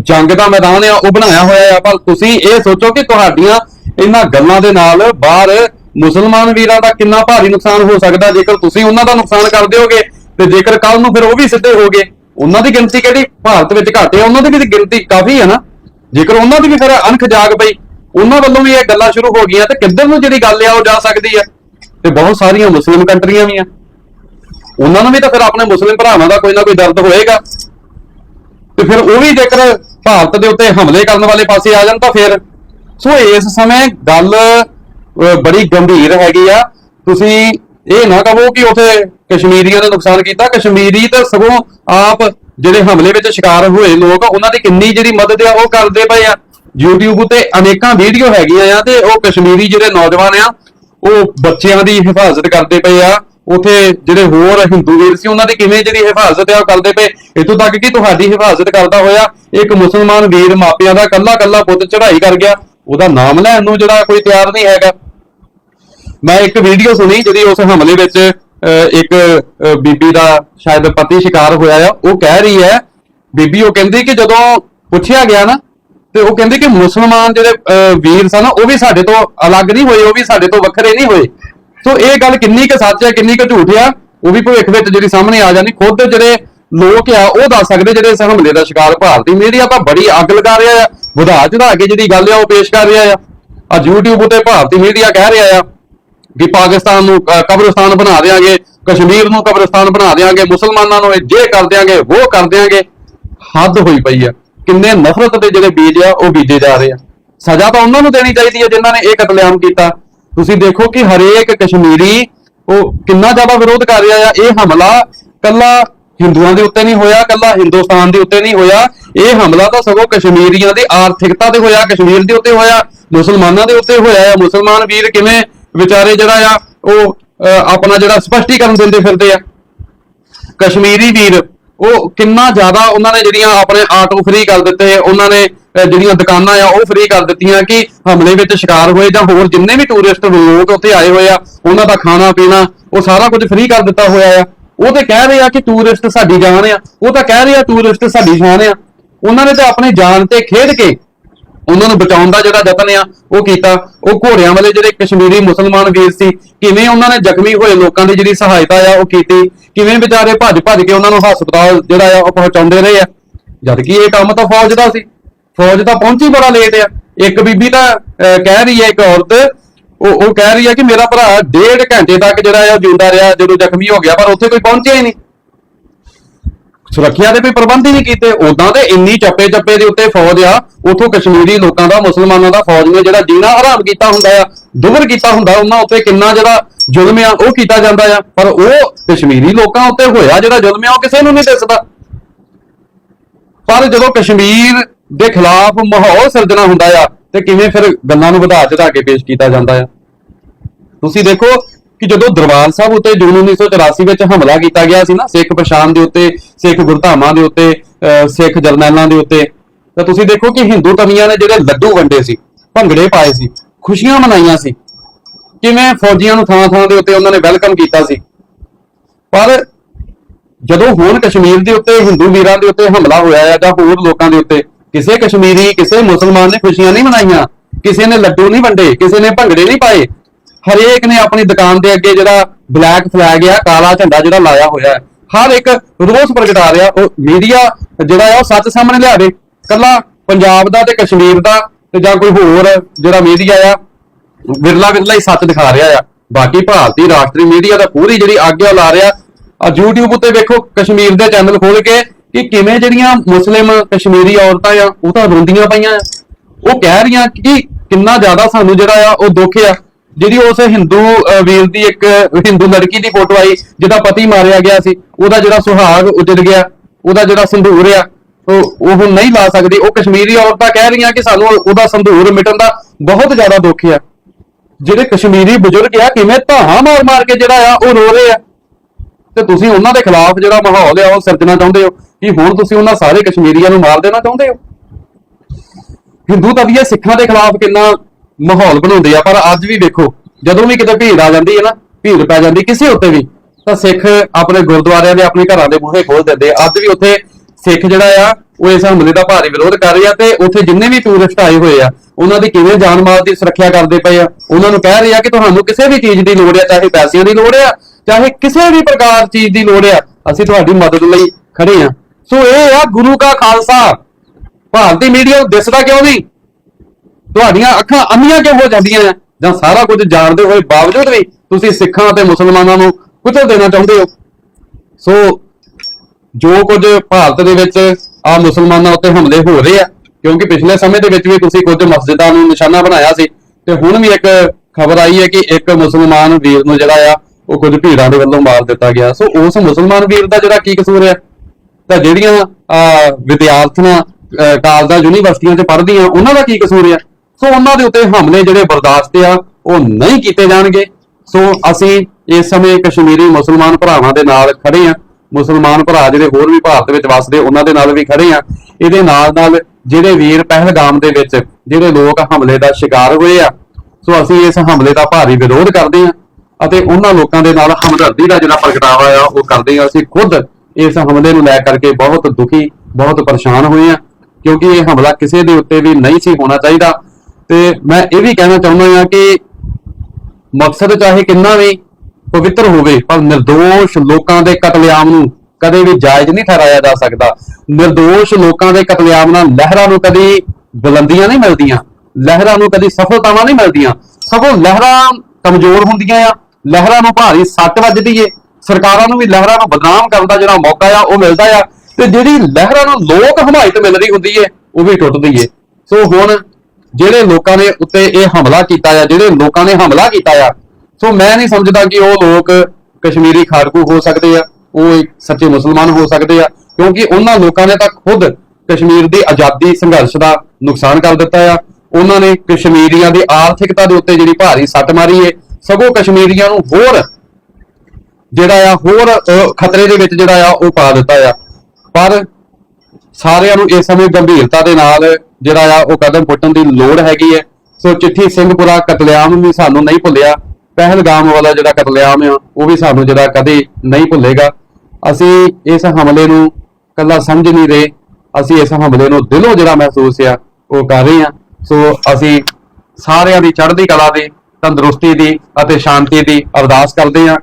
ਜੰਗ ਦਾ ਮੈਦਾਨ ਆ, ਉਹ ਬਣਾਇਆ ਹੋਇਆ ਆ। ਪਰ ਤੁਸੀਂ ਇਹ ਸੋਚੋ ਕਿ ਤੁਹਾਡੀਆਂ ਇਹਨਾਂ ਗੱਲਾਂ ਦੇ ਨਾਲ ਬਾਹਰ ਮੁਸਲਮਾਨ ਵੀਰਾਂ ਦਾ ਕਿੰਨਾ ਭਾਰੀ ਨੁਕਸਾਨ ਹੋ ਸਕਦਾ, ਜੇਕਰ ਤੁਸੀਂ ਉਹਨਾਂ ਦਾ ਨੁਕਸਾਨ ਕਰ ਦਿਓਗੇ, ਤੇ ਜੇਕਰ ਕੱਲ ਨੂੰ ਫਿਰ ਉਹ ਵੀ ਸਿੱਧੇ ਹੋ ਗਏ ਉਹਨਾਂ ਦੀ ਗਿਣਤੀ ਕਿਹੜੀ? ਭਾਰਤ ਵਿੱਚ ਘੱਟ ਹੈ, ਉਹਨਾਂ ਦੀ ਵੀ ਗਿਣਤੀ ਕਾਫੀ ਹੈ ਨਾ। ਜੇਕਰ ਉਹਨਾਂ ਦੀ ਵੀ ਫਿਰ ਅਣਖ ਜਾਗ ਪਈ, ਉਹਨਾਂ ਵੱਲੋਂ ਵੀ ਇਹ ਗੱਲਾਂ ਸ਼ੁਰੂ ਹੋ ਗਈਆਂ, ਤੇ ਕਿੱਧਰ ਨੂੰ ਜਿਹੜੀ ਗੱਲ ਆ, ਉਹ ਜਾ ਸਕਦੀ ਆ? ਤੇ ਬਹੁਤ ਸਾਰੀਆਂ ਮੁਸਲਿਮ ਕੰਟਰੀਆਂ ਵੀ ਆ। ਉਹਨਾਂ ਨੂੰ ਵੀ ਤਾਂ ਫਿਰ ਆਪਣੇ ਮੁਸਲਿਮ ਭਰਾਵਾਂ ਦਾ ਕੋਈ ਨਾ ਕੋਈ ਦਰਦ ਹੋਏਗਾ। ਤੇ ਫਿਰ ਉਹ ਵੀ ਜੇਕਰ ਭਾਰਤ ਦੇ ਉੱਤੇ ਹਮਲੇ ਕਰਨ ਵਾਲੇ ਪਾਸੇ ਆ ਜਾਣ ਤਾਂ ਫਿਰ ਸੋ ਇਸ ਸਮੇਂ ਗੱਲ ਬੜੀ ਗੰਭੀਰ ਹੈਗੀ ਆ। ਤੁਸੀਂ ਇਹ ਨਾ ਕਹੋ ਕਿ ਉਥੇ ਕਸ਼ਮੀਰੀਆਂ ਨੇ ਨੁਕਸਾਨ ਕੀਤਾ। ਕਸ਼ਮੀਰੀ ਤਾਂ ਸਗੋਂ ਆਪ ਜਿਹੜੇ ਹਮਲੇ ਵਿੱਚ ਸ਼ਿਕਾਰ ਹੋਏ ਲੋਕ, ਉਹਨਾਂ ਦੀ ਕਿੰਨੀ ਜਿਹੜੀ ਮਦਦ ਆ, ਉਹ ਕਰਦੇ ਪਏ ਆ। YouTube ਉੱਤੇ ਅਨੇਕਾਂ ਵੀਡੀਓ ਹੈਗੀਆਂ ਆ ਤੇ ਉਹ ਕਸ਼ਮੀਰੀ ਜਿਹੜੇ ਨੌਜਵਾਨ ਆ, ਉਹ ਬੱਚਿਆਂ ਦੀ ਹਿਫਾਜ਼ਤ ਕਰਦੇ ਪਏ ਆ। ਉਥੇ ਜਿਹੜੇ ਹੋਰ ਹਿੰਦੂ ਵੀਰ ਸੀ ਉਹਨਾਂ ਦੀ ਕਿਵੇਂ ਜਿਹੜੀ ਹਿਫਾਜ਼ਤ ਹੈ ਉਹ ਕਰਦੇ ਪਏ। ਇਤੋਂ ਤੱਕ ਕਿ ਤੁਹਾਡੀ ਹਿਫਾਜ਼ਤ ਕਰਦਾ ਹੋਇਆ ਇੱਕ ਮੁਸਲਮਾਨ ਵੀਰ ਮਾਪਿਆਂ ਦਾ ਕੱਲਾ ਕੱਲਾ ਪੁੱਤ ਚੜ੍ਹਾਈ ਕਰ ਗਿਆ। ਉਹਦਾ ਨਾਮ ਲੈਣ ਨੂੰ ਜਿਹੜਾ ਕੋਈ ਤਿਆਰ ਨਹੀਂ ਹੈਗਾ। ਮੈਂ ਇੱਕ ਵੀਡੀਓ ਸੁਣੀ ਜਿਹੜੀ ਉਸ ਹਮਲੇ ਵਿੱਚ ਅਹ, ਇੱਕ ਬੀਬੀ ਦਾ ਸ਼ਾਇਦ ਪਤੀ ਸ਼ਿਕਾਰ ਹੋਇਆ ਆ। ਉਹ ਕਹਿ ਰਹੀ ਹੈ ਬੀਬੀ ਉਹ ਕਹਿੰਦੀ ਕਿ ਜਦੋਂ ਪੁੱਛਿਆ ਗਿਆ ਨਾ ਤੇ ਉਹ ਕਹਿੰਦੀ ਕਿ ਮੁਸਲਮਾਨ ਜਿਹੜੇ ਅਹ, ਵੀਰ ਸਨ ਉਹ ਵੀ ਸਾਡੇ ਤੋਂ ਅਲੱਗ ਨਹੀਂ ਹੋਏ ਉਹ ਵੀ ਸਾਡੇ ਤੋਂ ਵੱਖਰੇ ਨਹੀਂ ਹੋਏ। ਸੋ ਇਹ ਗੱਲ ਕਿੰਨੀ ਕੁ ਸੱਚ ਹੈ, ਕਿੰਨੀ ਕੁ ਝੂਠ ਆ ਉਹ ਵੀ ਭਵਿੱਖ ਵਿੱਚ ਜਿਹੜੀ ਸਾਹਮਣੇ ਆ ਜਾਣੀ ਖੁਦ ਜਿਹੜੇ ਲੋਕ ਆ, ਉਹ ਦੱਸ ਸਕਦੇ ਜਿਹੜੇ ਇਸ ਹਮਲੇ ਦਾ ਸ਼ਿਕਾਰ ਭਾਰਤੀ ਮੀਡੀਆ ਤਾਂ ਬੜੀ ਅੱਗ ਲਗਾ ਰਿਹਾ ਆ, ਵਧਾ ਚੜਾ ਕੇ ਜਿਹੜੀ ਗੱਲ ਆ, ਉਹ ਪੇਸ਼ ਕਰ ਰਿਹਾ ਆ। ਆ YouTube ਉਤੇ ਭਾਰਤੀ ਮੀਡੀਆ ਕਹਿ ਰਿਹਾ ਆ ਕਿ ਪਾਕਿਸਤਾਨ ਨੂੰ ਕਬਰਸਤਾਨ ਬਣਾ ਦੇਾਂਗੇ ਕਸ਼ਮੀਰ ਨੂੰ ਕਬਰਿਸਤਾਨ ਬਣਾ ਦੇਾਂਗੇ ਮੁਸਲਮਾਨਾਂ ਨੂੰ ਜੇ ਕਰ ਦੇਾਂਗੇ ਉਹ ਕਰ ਦੇਾਂਗੇ ਹੱਦ ਹੋਈ ਪਈ ਆ। ਕਿੰਨੇ ਨਫ਼ਰਤ ਦੇ ਜਿਹੜੇ ਬੀਜ ਆ, ਉਹ ਬੀਜੇ ਜਾ ਰਹੇ ਆ। ਸਜ਼ਾ ਤਾਂ ਉਹਨਾਂ ਨੂੰ ਦੇਣੀ ਚਾਹੀਦੀ ਹੈ ਜਿਨ੍ਹਾਂ ਨੇ ਇਹ ਕਤਲੇਆਮ ਕੀਤਾ। ਤੁਸੀਂ ਦੇਖੋ ਕਿ ਹਰੇਕ ਕਸ਼ਮੀਰੀ ਉਹ ਕਿੰਨਾ ਜ਼ਿਆਦਾ ਵਿਰੋਧ ਕਰ ਰਿਹਾ ਆ ਇਹ ਹਮਲਾ ਕੱਲਾ ਹਿੰਦੂਆਂ ਦੇ ਉੱਤੇ ਨਹੀਂ ਹੋਇਆ ਕੱਲਾ ਹਿੰਦੁਸਤਾਨ ਦੇ ਉੱਤੇ ਨਹੀਂ ਹੋਇਆ। ਇਹ ਹਮਲਾ ਤਾਂ ਸਗੋਂ ਕਸ਼ਮੀਰੀਆਂ ਦੀ ਆਰਥਿਕਤਾ ਤੇ ਹੋਇਆ ਕਸ਼ਮੀਰ ਦੇ ਉੱਤੇ ਹੋਇਆ ਮੁਸਲਮਾਨਾਂ ਦੇ ਉੱਤੇ ਹੋਇਆ ਆ। ਮੁਸਲਮਾਨ ਵੀਰ ਕਿਵੇਂ ਵਿਚਾਰੇ ਜਿਹੜਾ ਆ ਉਹ ਅਹ, ਆਪਣਾ ਜਿਹੜਾ ਸਪਸ਼ਟੀਕਰਨ ਦਿੰਦੇ ਫਿਰਦੇ ਆ। ਕਸ਼ਮੀਰੀ ਵੀਰ ਉਹ ਕਿੰਨਾ ਜ਼ਿਆਦਾ ਉਹਨਾਂ ਨੇ ਜਿਹੜੀਆਂ ਆਪਣੇ ਆਟੋ ਫ੍ਰੀ ਕਰ ਦਿੱਤੇ ਉਹਨਾਂ ਨੇ ਜਿਹੜੀਆਂ ਦੁਕਾਨਾਂ ਆ, ਉਹ ਫ੍ਰੀ ਕਰ ਦਿੱਤੀਆਂ ਕਿ ਹਮਲੇ ਵਿੱਚ ਸ਼ਿਕਾਰ ਹੋਏ ਜਾਂ ਹੋਰ ਜਿੰਨੇ ਵੀ ਟੂਰਿਸਟ ਲੋਕ ਉੱਥੇ ਆਏ ਹੋਏ ਆ, ਉਹਨਾਂ ਦਾ ਖਾਣਾ, ਪੀਣਾ, ਉਹ ਸਾਰਾ ਕੁਝ ਫ੍ਰੀ ਕਰ ਦਿੱਤਾ ਹੋਇਆ ਆ। ਉਹ ਤੇ ਕਹਿ ਰਹੇ ਆ ਕਿ ਟੂਰਿਸਟ ਸਾਡੀ ਜਾਨ ਆ, ਉਹ ਤਾਂ ਕਹਿ ਰਹੇ ਆ ਟੂਰਿਸਟ ਸਾਡੀ ਜਾਨ ਆ। ਉਹਨਾਂ ਨੇ ਤਾਂ ਆਪਣੀ ਜਾਨ ਤੇ ਖੇਡ ਕੇ ਉਹਨਾਂ ਨੂੰ ਬਚਾਉਣ ਦਾ ਜਿਹੜਾ ਯਤਨ ਆ, ਉਹ ਕੀਤਾ। ਉਹ ਘੋੜਿਆਂ ਵਾਲੇ ਜਿਹੜੇ ਕਸ਼ਮੀਰੀ ਮੁਸਲਮਾਨ ਵੀਰ ਸੀ, ਕਿਵੇਂ ਉਹਨਾਂ ਨੇ ਜ਼ਖਮੀ ਹੋਏ ਲੋਕਾਂ ਦੀ ਜਿਹੜੀ ਸਹਾਇਤਾ ਆ, ਉਹ ਕੀਤੀ, ਕਿਵੇਂ ਵਿਚਾਰੇ ਭੱਜ ਭੱਜ ਕੇ ਉਹਨਾਂ ਨੂੰ ਹਸਪਤਾਲ ਜਿਹੜਾ ਆ, ਉਹ ਪਹੁੰਚਾਉਂਦੇ ਰਹੇ ਆ। ਜਦ ਕਿ ਇਹ ਕੰਮ ਤਾਂ ਫੌਜ ਦਾ ਸੀ। ਫੌਜ ਤਾਂ ਪਹੁੰਚੀ ਬੜਾ ਲੇਟ ਆ। ਇੱਕ ਬੀਬੀ ਤਾਂ ਅਹ, ਕਹਿ ਰਹੀ ਹੈ ਇੱਕ ਔਰਤ ਉਹ ਉਹ ਕਹਿ ਰਹੀ ਹੈ ਕਿ ਮੇਰਾ ਭਰਾ ਡੇਢ ਘੰਟੇ ਤੱਕ ਜਿਹੜਾ ਆ ਜਿਉਂਦਾ ਰਿਹਾ ਜਦੋਂ ਜ਼ਖਮੀ ਹੋ ਗਿਆ ਪਰ ਉੱਥੇ ਕੋਈ ਪਹੁੰਚਿਆ ਹੀ ਨਹੀਂ। ਸੁਰੱਖਿਆ ਦੇ ਕੋਈ ਪ੍ਰਬੰਧ ਹੀ ਨਹੀਂ ਕੀਤੇ। ਉਦਾਂ ਤੇ ਇੰਨੀ ਚੱਪੇ ਚੱਪੇ ਦੇ ਉੱਤੇ ਫੌਜ ਆ ਉਥੋਂ ਕਸ਼ਮੀਰੀ ਲੋਕਾਂ ਦਾ ਮੁਸਲਮਾਨਾਂ ਦਾ ਫੌਜ ਨੇ ਜਿਹੜਾ ਜੀਣਾ ਹਰਾਮ ਕੀਤਾ ਹੁੰਦਾ ਆ ਦੁਬਰ ਕੀਤਾ ਹੁੰਦਾ ਉਹਨਾਂ ਉੱਤੇ ਕਿੰਨਾ ਜਿਹੜਾ ਜ਼ੁਲਮ ਆ ਉਹ ਕੀਤਾ ਜਾਂਦਾ ਆ। ਪਰ ਉਹ ਕਸ਼ਮੀਰੀ ਲੋਕਾਂ ਉੱਤੇ ਹੋਇਆ ਜਿਹੜਾ ਜ਼ੁਲਮ ਆ ਉਹ ਕਿਸੇ ਨੂੰ ਨਹੀਂ ਦਿਸਦਾ। ਪਰ ਜਦੋਂ ਕਸ਼ਮੀਰ ਦੇ ਖਿਲਾਫ ਮਾਹੌਲ ਸਿਰਜਣਾ ਹੁੰਦਾ ਆ ਤੇ ਕਿਵੇਂ ਫਿਰ ਗੱਲਾਂ ਨੂੰ ਵਧਾ ਚੜਾ ਕੇ ਪੇਸ਼ ਕੀਤਾ ਜਾਂਦਾ ਆ? ਤੁਸੀਂ ਦੇਖੋ ਕਿ ਜਦੋਂ ਦਰਬਾਰ ਸਾਹਿਬ ਉੱਤੇ ਜੂਨ 1984 ਵਿੱਚ ਹਮਲਾ ਕੀਤਾ ਗਿਆ ਸੀ ਨਾ, ਸਿੱਖ ਪਛਾਣ ਦੇ ਉੱਤੇ, ਸਿੱਖ ਗੁਰਧਾਮਾਂ ਦੇ ਉੱਤੇ, ਅਹ, ਸਿੱਖ ਜਰਨੈਲਾਂ ਦੇ ਉੱਤੇ, ਤਾਂ ਤੁਸੀਂ ਦੇਖੋ ਕਿ ਹਿੰਦੂ ਤਮੀਆਂ ਨੇ ਜਿਹੜੇ ਲੱਡੂ ਵੰਡੇ ਸੀ, ਭੰਗੜੇ ਪਾਏ ਸੀ, ਖੁਸ਼ੀਆਂ ਮਨਾਈਆਂ ਸੀ, ਕਿਵੇਂ ਫੌਜੀਆਂ ਨੂੰ ਥਾਂ ਥਾਂ ਦੇ ਉੱਤੇ ਉਹਨਾਂ ਨੇ ਵੈਲਕਮ ਕੀਤਾ ਸੀ। ਪਰ ਜਦੋਂ ਹੁਣ ਕਸ਼ਮੀਰ ਦੇ ਉੱਤੇ, ਹਿੰਦੂ ਵੀਰਾਂ ਦੇ ਉੱਤੇ ਹਮਲਾ ਹੋਇਆ ਹੈ ਜਾਂ ਹੋਰ ਲੋਕਾਂ ਦੇ ਉੱਤੇ ਕਿਸੇ ਕਸ਼ਮੀਰੀ, ਕਿਸੇ ਮੁਸਲਮਾਨ ਨੇ ਖੁਸ਼ੀਆਂ ਨਹੀਂ ਮਨਾਈਆਂ, ਕਿਸੇ ਨੇ ਲੱਡੂ ਨਹੀਂ ਵੰਡੇ, ਕਿਸੇ ਨੇ ਭੰਗੜੇ ਨਹੀਂ ਪਾਏ। ਹਰੇਕ ਨੇ ਆਪਣੀ ਦੁਕਾਨ ਦੇ ਅੱਗੇ ਜਿਹੜਾ ਬਲੈਕ ਫਲੈਗ ਆ, ਕਾਲਾ ਝੰਡਾ ਜਿਹੜਾ ਲਾਇਆ ਹੋਇਆ ਹੈ। ਹਰ ਇੱਕ ਰੋਸ ਪ੍ਰਗਟਾ ਰਿਹਾ, ਉਹ ਮੀਡੀਆ ਜਿਹੜਾ ਆ, ਉਹ ਸੱਚ ਸਾਹਮਣੇ ਲਿਆਵੇ। ਕੱਲਾ ਪੰਜਾਬ ਦਾ ਤੇ ਕਸ਼ਮੀਰ ਦਾ ਤੇ ਜਾਂ ਕੋਈ ਹੋਰ ਜਿਹੜਾ ਮੀਡੀਆ ਆ, ਵਿਰਲਾ ਵਿਰਲਾ ਹੀ ਸੱਚ ਦਿਖਾ ਰਿਹਾ ਆ। ਬਾਕੀ ਭਾਰਤੀ ਰਾਸ਼ਟਰੀ ਮੀਡੀਆ ਦਾ ਪੂਰੀ ਜਿਹੜੀ ਆਗਿਆ ਲਾ ਰਿਹਾ ਆ YouTube ਉੱਤੇ ਵੇਖੋ, ਕਸ਼ਮੀਰ ਦੇ ਚੈਨਲ ਖੋਲ ਕੇ ਕਿ ਕਿਵੇਂ ਜਿਹੜੀਆਂ ਮੁਸਲਿਮ, ਕਸ਼ਮੀਰੀ ਔਰਤਾਂ ਆ ਉਹ ਤਾਂ ਰੋਂਦੀਆਂ ਪਈਆਂ ਆ। ਉਹ ਕਹਿ ਰਹੀਆਂ ਕਿ ਕਿੰਨਾ ਜ਼ਿਆਦਾ ਸਾਨੂੰ ਜਿਹੜਾ ਆ ਉਹ ਦੁੱਖ ਆ। ਜਿਹੜੀ ਉਸ ਹਿੰਦੂ ਵੀਰ ਦੀ ਇੱਕ ਹਿੰਦੂ ਲੜਕੀ ਦੀ ਫੋਟੋ ਆਈ, ਜਿਹਦਾ ਪਤੀ ਮਾਰਿਆ ਗਿਆ ਸੀ, ਉਹਦਾ ਜਿਹੜਾ ਸੁਹਾਗ ਉਜੜ ਗਿਆ, ਉਹਦਾ ਜਿਹੜਾ ਸੰਧੂਰ ਆ, ਉਹ ਉਹ ਨਹੀਂ ਲਾ ਸਕਦੀ। ਉਹ ਕਸ਼ਮੀਰੀ ਔਰਤਾਂ ਕਹਿ ਰਹੀਆਂ ਕਿ ਸਾਨੂੰ ਉਹਦਾ ਸੰਧੂਰ ਮਿਟਣ ਦਾ ਬਹੁਤ ਜ਼ਿਆਦਾ ਦੁੱਖ ਆ। ਜਿਹੜੇ ਕਸ਼ਮੀਰੀ ਬਜ਼ੁਰਗ ਆ, ਕਿਵੇਂ ਧਾਹਾਂ ਮਾਰ ਮਾਰ ਕੇ ਜਿਹੜਾ ਆ ਉਹ ਰੋ ਰਹੇ ਆ। ਤੇ ਤੁਸੀਂ ਉਹਨਾਂ ਦੇ ਖਿਲਾਫ ਜਿਹੜਾ ਮਾਹੌਲ ਆ, ਉਹ ਸਿਰਜਣਾ ਚਾਹੁੰਦੇ ਹੋ। ਕਿ ਹੁਣ ਤੁਸੀਂ ਉਹਨਾਂ ਸਾਰੇ ਕਸ਼ਮੀਰੀਆਂ ਨੂੰ ਮਾਰ ਦੇਣਾ ਚਾਹੁੰਦੇ ਹੋ? ਹਿੰਦੂ ਤਵੀਏ ਸਿੱਖਾਂ ਦੇ ਖਿਲਾਫ ਕਿੰਨਾ ਮਾਹੌਲ ਬਣਾਉਂਦੇ ਆ, ਪਰ ਅੱਜ ਵੀ ਦੇਖੋ ਜਦੋਂ ਵੀ ਕਿਤੇ ਭੀੜ ਆ ਜਾਂਦੀ ਹੈ ਨਾ, ਭੀੜ ਪੈ ਜਾਂਦੀ ਕਿਸੇ ਉੱਤੇ ਵੀ, ਤਾਂ ਸਿੱਖ ਆਪਣੇ ਗੁਰਦੁਆਰਿਆਂ ਦੇ, ਆਪਣੇ ਘਰਾਂ ਦੇ ਬੂਹੇ ਖੋਲ ਦਿੰਦੇ ਆ। ਅੱਜ ਵੀ ਉੱਥੇ ਸਿੱਖ ਜਿਹੜਾ ਆ, ਉਹ ਇਸ ਹਮਲੇ ਦਾ ਭਾਰੀ ਵਿਰੋਧ ਕਰ ਰਿਹਾ ਤੇ ਉੱਥੇ ਜਿੰਨੇ ਵੀ ਟੂਰਿਸਟ ਆਏ ਹੋਏ ਆ, ਉਹਨਾਂ ਦੀ ਕਿਵੇਂ ਜਾਨ ਮਾਲ ਦੀ ਸੁਰੱਖਿਆ ਕਰਦੇ ਪਏ ਆ? ਉਹਨਾਂ ਨੂੰ ਕਹਿ ਰਹੇ ਆ ਕਿ ਤੁਹਾਨੂੰ ਕਿਸੇ ਵੀ ਚੀਜ਼ ਦੀ ਲੋੜ ਆ, ਚਾਹੇ ਪੈਸਿਆਂ ਦੀ ਲੋੜ ਆ, ਚਾਹੇ ਕਿਸੇ ਵੀ ਪ੍ਰਕਾਰ ਚੀਜ਼ ਦੀ ਲੋੜ ਆ, ਅਸੀਂ ਤੁਹਾਡੀ ਮਦਦ ਲਈ ਖੜੇ ਆ। ਸੋ ਇਹ ਆ ਗੁਰੂ ਕਾ ਖਾਲਸਾ। ਭਾਰਤੀ ਮੀਡੀਆ ਨੂੰ ਦਿਸਦਾ ਕਿਉਂ ਨਹੀਂ? ਤੁਹਾਡੀਆਂ ਅੱਖਾਂ ਅੰਨੀਆਂ ਕਿਉਂ ਹੋ ਜਾਂਦੀਆਂ ਜਾਂ ਸਾਰਾ ਕੁਝ ਜਾਣਦੇ ਹੋਏ ਬਾਵਜੂਦ ਵੀ ਤੁਸੀਂ ਸਿੱਖਾਂ ਅਤੇ ਮੁਸਲਮਾਨਾਂ ਨੂੰ ਕੁਚਲ ਦੇਣਾ ਚਾਹੁੰਦੇ ਹੋ? ਸੋ ਜੋ ਕੁਝ ਭਾਰਤ ਦੇ ਵਿੱਚ ਆ ਮੁਸਲਮਾਨਾਂ ਉੱਤੇ ਹਮਲੇ ਹੋ ਰਹੇ ਆ, ਕਿਉਂਕਿ ਪਿਛਲੇ ਸਮੇਂ ਦੇ ਵਿੱਚ ਵੀ ਤੁਸੀਂ ਕੁਝ ਮਸਜਿਦਾਂ ਨੂੰ ਨਿਸ਼ਾਨਾ ਬਣਾਇਆ ਸੀ, ਤੇ ਹੁਣ ਵੀ ਇੱਕ ਖਬਰ ਆਈ ਹੈ ਕਿ ਇੱਕ ਮੁਸਲਮਾਨ ਵੀਰ ਨੂੰ ਜਿਹੜਾ ਆ, ਉਹ ਕੁਝ ਭੀੜਾਂ ਦੇ ਵੱਲੋਂ ਮਾਰ ਦਿੱਤਾ ਗਿਆ। ਸੋ ਉਸ ਮੁਸਲਮਾਨ ਵੀਰ ਦਾ ਜਿਹੜਾ ਕੀ ਕਸੂਰ ਹੈ ਤਾਂ ਜਿਹੜੀਆਂ ਅਹ, ਵਿਦਿਆਰਥਣਾਂ ਕਾਲਜਾਂ ਯੂਨੀਵਰਸਿਟੀਆਂ 'ਚ ਪੜ੍ਹਦੀਆਂ ਉਹਨਾਂ ਦਾ ਕੀ ਕਸੂਰ ਆ? ਸੋ ਉਹਨਾਂ ਦੇ ਉੱਤੇ ਹਮਲੇ ਜਿਹੜੇ ਬਰਦਾਸ਼ਤ ਆ ਉਹ ਨਹੀਂ ਕੀਤੇ ਜਾਣਗੇ। ਸੋ ਅਸੀਂ ਇਸ ਸਮੇਂ ਕਸ਼ਮੀਰੀ ਮੁਸਲਮਾਨ ਭਰਾਵਾਂ ਦੇ ਨਾਲ ਖੜੇ ਆ। ਮੁਸਲਮਾਨ ਭਰਾ ਜਿਹੜੇ ਹੋਰ ਵੀ ਭਾਰਤ ਵਿੱਚ ਵੱਸਦੇ ਉਹਨਾਂ ਦੇ ਨਾਲ ਵੀ ਖੜੇ ਆ। ਇਹਦੇ ਨਾਲ ਨਾਲ ਜਿਹੜੇ ਵੀਰ ਪਹਿਲਗਾਮ ਦੇ ਵਿੱਚ ਜਿਹੜੇ ਲੋਕ ਹਮਲੇ ਦਾ ਸ਼ਿਕਾਰ ਹੋਏ ਆ ਸੋ ਅਸੀਂ ਇਸ ਹਮਲੇ ਦਾ ਭਾਰੀ ਵਿਰੋਧ ਕਰਦੇ ਹਾਂ ਅਤੇ ਉਹਨਾਂ ਲੋਕਾਂ ਦੇ ਨਾਲ ਹਮਦਰਦੀ ਦਾ ਜਿਹੜਾ ਪ੍ਰਗਟਾਵਾ ਆ ਉਹ ਕਰਦੇ ਹਾਂ ਅਸੀਂ ਖੁਦ ਇਸ ਹਮਲੇ ਨੂੰ ਲੈ ਕਰਕੇ ਬਹੁਤ ਦੁਖੀ, ਬਹੁਤ ਪਰੇਸ਼ਾਨ ਹੋਏ ਆ ਕਿਉਂਕਿ ਇਹ ਹਮਲਾ ਕਿਸੇ ਦੇ ਉੱਤੇ ਵੀ ਨਹੀਂ ਸੀ ਹੋਣਾ ਚਾਹੀਦਾ। ਤੇ ਮੈਂ ਇਹ ਵੀ ਕਹਿਣਾ ਚਾਹੁੰਦਾ ਹਾਂ ਕਿ ਮਕਸਦ ਚਾਹੇ ਕਿੰਨਾ ਵੀ ਪਵਿੱਤਰ ਹੋਵੇ, ਪਰ નિર્ਦੋਸ਼ ਲੋਕਾਂ ਦੇ ਕਤਲੇਆਮ ਨੂੰ ਕਦੇ ਵੀ ਜਾਇਜ਼ ਨਹੀਂ ਠਹਿਰਾਇਆ ਜਾ ਸਕਦਾ। નિર્ਦੋਸ਼ ਲੋਕਾਂ ਦੇ ਕਤਲੇਆਮ ਨਾਲ ਲਹਿਰਾਂ ਨੂੰ ਕਦੀ ਬੁਲੰਦੀਆਂ ਨਹੀਂ ਮਿਲਦੀਆਂ, ਲਹਿਰਾਂ ਨੂੰ ਕਦੀ ਸਫਲਤਾਵਾਂ ਨਹੀਂ ਮਿਲਦੀਆਂ। ਸਗੋਂ ਲਹਿਰਾਂ ਕਮਜ਼ੋਰ ਹੁੰਦੀਆਂ ਆ, ਲਹਿਰਾਂ ਨੂੰ ਭਾਰੀ ਸੱਟ ਵੱਜਦੀ ਏ। ਸਰਕਾਰਾਂ ਨੂੰ ਵੀ ਲਹਿਰਾਂ ਨੂੰ ਬਦਨਾਮ ਕਰਨ ਦਾ ਜਿਹੜਾ ਮੌਕਾ ਆ, ਉਹ ਮਿਲਦਾ ਆ। ਤੇ ਜਿਹੜੀ ਲਹਿਰਾਂ ਨੂੰ ਲੋਕ ਹਮਾਇਤ ਮਿਲ ਰਹੀ ਹੁੰਦੀ ਏ, ਉਹ ਵੀ ਟੁੱਟਦੀ ਏ। ਸੋ ਹੁਣ ਜਿਹੜੇ ਲੋਕਾਂ ਨੇ ਉੱਤੇ ਇਹ ਹਮਲਾ ਕੀਤਾ ਆ, ਜਿਹੜੇ ਲੋਕਾਂ ਨੇ ਹਮਲਾ ਕੀਤਾ ਆ, ਸੋ ਮੈਂ ਨਹੀਂ ਸਮਝਦਾ ਕਿ ਉਹ ਲੋਕ ਕਸ਼ਮੀਰੀ ਖਾੜਕੂ ਹੋ ਸਕਦੇ ਆ, ਉਹ ਇੱਕ ਸੱਚੇ ਮੁਸਲਮਾਨ ਹੋ ਸਕਦੇ ਆ, ਕਿਉਂਕਿ ਉਹਨਾਂ ਲੋਕਾਂ ਨੇ ਤਾਂ ਖੁਦ ਕਸ਼ਮੀਰ ਦੀ ਆਜ਼ਾਦੀ ਸੰਘਰਸ਼ ਦਾ ਨੁਕਸਾਨ ਕਰ ਦਿੱਤਾ ਆ। ਉਹਨਾਂ ਨੇ ਕਸ਼ਮੀਰੀਆਂ ਦੀ ਆਰਥਿਕਤਾ ਦੇ ਉੱਤੇ ਜਿਹੜੀ ਭਾਰੀ ਸੱਟ ਮਾਰੀ ਏ, ਸਗੋਂ ਕਸ਼ਮੀਰੀਆਂ ਨੂੰ ਹੋਰ ਜਿਹੜਾ ਆ, ਹੋਰ ਖਤਰੇ ਦੇ ਵਿੱਚ ਜਿਹੜਾ ਆ, ਉਹ ਪਾ ਦਿੱਤਾ ਆ। ਪਰ ਸਾਰਿਆਂ ਨੂੰ ਇਸ ਸਮੇਂ ਗੰਭੀਰਤਾ ਦੇ ਨਾਲ ਜਿਹੜਾ ਆ, ਉਹ ਕਦਮ ਪੁੱਟਣ ਦੀ ਲੋੜ ਹੈਗੀ ਹੈ। ਸੋ ਚਿੱਠੀ ਸਿੰਘਪੁਰਾ ਕਤਲੇਆਮ ਵੀ ਸਾਨੂੰ ਨਹੀਂ ਭੁੱਲਿਆ। ਪਹਿਲਗਾਮ ਵਾਲਾ ਜਿਹੜਾ ਕਤਲੇਆਮ ਆ, ਉਹ ਵੀ ਸਾਨੂੰ ਜਿਹੜਾ ਕਦੇ ਨਹੀਂ ਭੁੱਲੇਗਾ। ਅਸੀਂ ਇਸ ਹਮਲੇ ਨੂੰ ਕੱਲਾ ਸਮਝ ਨਹੀਂ ਰਹੇ। ਅਸੀਂ ਇਸ ਹਮਲੇ ਨੂੰ ਦਿਲੋਂ ਜਿਹੜਾ ਮਹਿਸੂਸ ਆ, ਉਹ ਕਰ ਰਹੇ ਹਾਂ। ਸੋ ਅਸੀਂ ਸਾਰਿਆਂ ਦੀ ਚੜ੍ਹਦੀ ਕਲਾ ਦੀ, ਤੰਦਰੁਸਤੀ ਦੀ ਅਤੇ ਸ਼ਾਂਤੀ ਦੀ ਅਰਦਾਸ ਕਰਦੇ ਹਾਂ।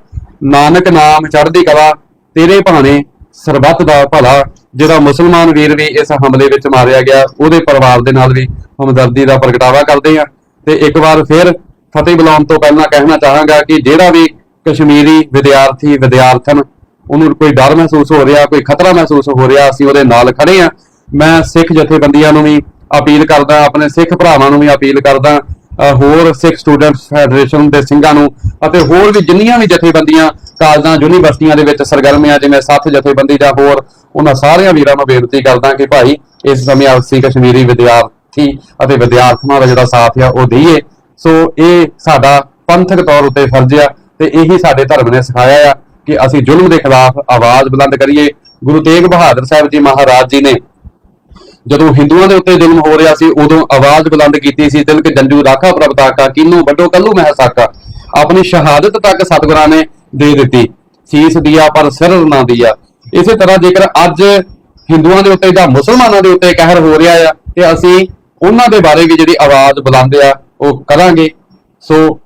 ਨਾਨਕ ਨਾਮ ਚੜ੍ਹਦੀ ਕਲਾ, ਤੇਰੇ ਭਾਣੇ ਸਰਬੱਤ ਦਾ ਭਲਾ, ਜਿਹੜਾ ਮੁਸਲਮਾਨ ਵੀਰ ਵੀ ਇਸ ਹਮਲੇ ਵਿੱਚ ਮਾਰਿਆ ਗਿਆ, ਉਹਦੇ ਪਰਿਵਾਰ ਦੇ ਨਾਲ ਵੀ ਹਮਦਰਦੀ ਦਾ ਪ੍ਰਗਟਾਵਾ ਕਰਦੇ ਹਾਂ। ਤੇ ਇੱਕ ਵਾਰ ਫਿਰ ਫਤਿਹ ਬੁਲਾਉਣ ਤੋਂ ਪਹਿਲਾਂ ਕਹਿਣਾ ਚਾਹਾਂਗਾ ਕਿ ਜਿਹੜਾ ਵੀ ਕਸ਼ਮੀਰੀ ਵਿਦਿਆਰਥੀ, ਵਿਦਿਆਰਥਣ, ਉਹਨੂੰ ਕੋਈ ਡਰ ਮਹਿਸੂਸ ਹੋ ਰਿਹਾ, ਕੋਈ ਖਤਰਾ ਮਹਿਸੂਸ ਹੋ ਰਿਹਾ, ਅਸੀਂ ਉਹਦੇ ਨਾਲ ਖੜੇ ਆ ਮੈਂ ਸਿੱਖ ਜਥੇਬੰਦੀਆਂ ਨੂੰ ਵੀ ਅਪੀਲ ਕਰਦਾ, ਆਪਣੇ ਸਿੱਖ ਭਰਾਵਾਂ ਨੂੰ ਵੀ ਅਪੀਲ ਕਰਦਾ ਹੋਰ ਸਿੱਖ ਸਟੂਡੈਂਟਸ ਫੈਡਰੇਸ਼ਨ ਦੇ ਸਿੰਘਾਂ ਨੂੰ ਅਤੇ ਹੋਰ ਵੀ ਜਿੰਨੀਆਂ ਵੀ ਜਥੇਬੰਦੀਆਂ ਕਾਲਜਾਂ, ਯੂਨੀਵਰਸਿਟੀਆਂ ਦੇ ਵਿੱਚ ਸਰਗਰਮ ਆ, ਜਿਵੇਂ ਸਾਥ ਜਥੇਬੰਦੀ ਜਾਂ ਹੋਰ, ਉਹਨਾਂ ਸਾਰਿਆਂ ਵੀਰਾਂ ਨੂੰ ਬੇਨਤੀ ਕਰਦਾ ਕਿ ਭਾਈ ਇਸ ਸਮੇਂ ਅਸੀਂ ਕਸ਼ਮੀਰੀ ਵਿਦਿਆਰਥੀ ਅਤੇ ਵਿਦਿਆਰਥਣਾਂ ਦਾ ਜਿਹੜਾ ਸਾਥ ਆ, ਉਹ ਦਈਏ। ਸੋ ਇਹ ਸਾਡਾ ਪੰਥਕ ਤੌਰ ਉੱਤੇ ਫਰਜ਼ ਆ ਤੇ ਇਹੀ ਸਾਡੇ ਧਰਮ ਨੇ ਸਿਖਾਇਆ ਆ ਕਿ ਅਸੀਂ ਜ਼ੁਲਮ ਦੇ ਖਿਲਾਫ ਆਵਾਜ਼ ਬੁਲੰਦ ਕਰੀਏ। ਗੁਰੂ ਤੇਗ ਬਹਾਦਰ ਸਾਹਿਬ ਜੀ ਮਹਾਰਾਜ ਜੀ ਨੇ ਜਦੋਂ ਹਿੰਦੂਆਂ ਦੇ ਉੱਤੇ ਜ਼ੁਲਮ ਹੋ ਰਿਹਾ ਸੀ, ਉਦੋਂ ਆਵਾਜ਼ ਬੁਲੰਦ ਕੀਤੀ ਸੀ, ਦਿਲ ਕੇ ਜੰਜੂ ਰਾਖਾ ਪ੍ਰਭਤਾਕਾ ਕਿਨੂੰ ਵੱਡੋ ਕੱਲੂ ਮਹਿ ਸਾਕਾ ਆਪਣੀ ਸ਼ਹਾਦਤ ਤੱਕ ਸਤਿਗੁਰਾਂ ਨੇ ਦੇ ਦਿੱਤੀ। ਸੀਸ ਦਿਆ, ਪਰ ਸਿਰ ਨਾ ਦਿਆ। ਇਸੇ ਤਰ੍ਹਾਂ ਜੇਕਰ ਅੱਜ ਹਿੰਦੂਆਂ ਦੇ ਉੱਤੇ ਜਾਂ ਮੁਸਲਮਾਨਾਂ ਦੇ ਉੱਤੇ ਕਹਿਰ ਹੋ ਰਿਹਾ ਆ, ਤੇ ਅਸੀਂ ਉਹਨਾਂ ਦੇ ਬਾਰੇ ਵੀ ਜਿਹੜੀ ਆਵਾਜ਼ ਬੁਲੰਦ ਆ, ਉਹ ਕਰਾਂਗੇ। ਸੋ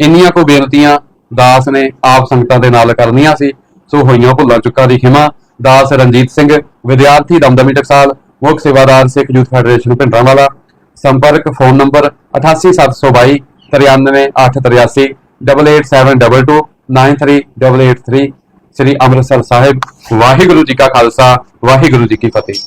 ਇੰਨੀਆਂ ਕੋ ਬੇਨਤੀਆਂ ਦਾਸ ਨੇ ਆਪ ਸੰਗਤਾਂ ਦੇ ਨਾਲ ਕਰਨੀਆਂ ਸੀ। ਸੋ ਹੋਈਆਂ ਭੁੱਲਾਂ ਚੁੱਕਾਂ ਦੀ ਖਿਮਾ। ਦਾਸ ਰਣਜੀਤ ਸਿੰਘ, ਵਿਦਿਆਰਥੀ ਦਮਦਮੀ ਟਕਸਾਲ ਮੁੱਖ ਸੇਵਾਦਾਰ ਸਿੱਖ ਯੂਥ ਫੈਡਰੇਸ਼ਨ ਭਿੰਡਰਾਂਵਾਲਾ, ਸੰਪਰਕ ਫੋਨ ਨੰਬਰ 88722 93883 88722 93883 ਸ੍ਰੀ ਅੰਮ੍ਰਿਤਸਰ ਸਾਹਿਬ। ਵਾਹਿਗੁਰੂ ਜੀ ਕਾ ਖਾਲਸਾ, ਵਾਹਿਗੁਰੂ ਜੀ ਕੀ ਫਤਿਹ।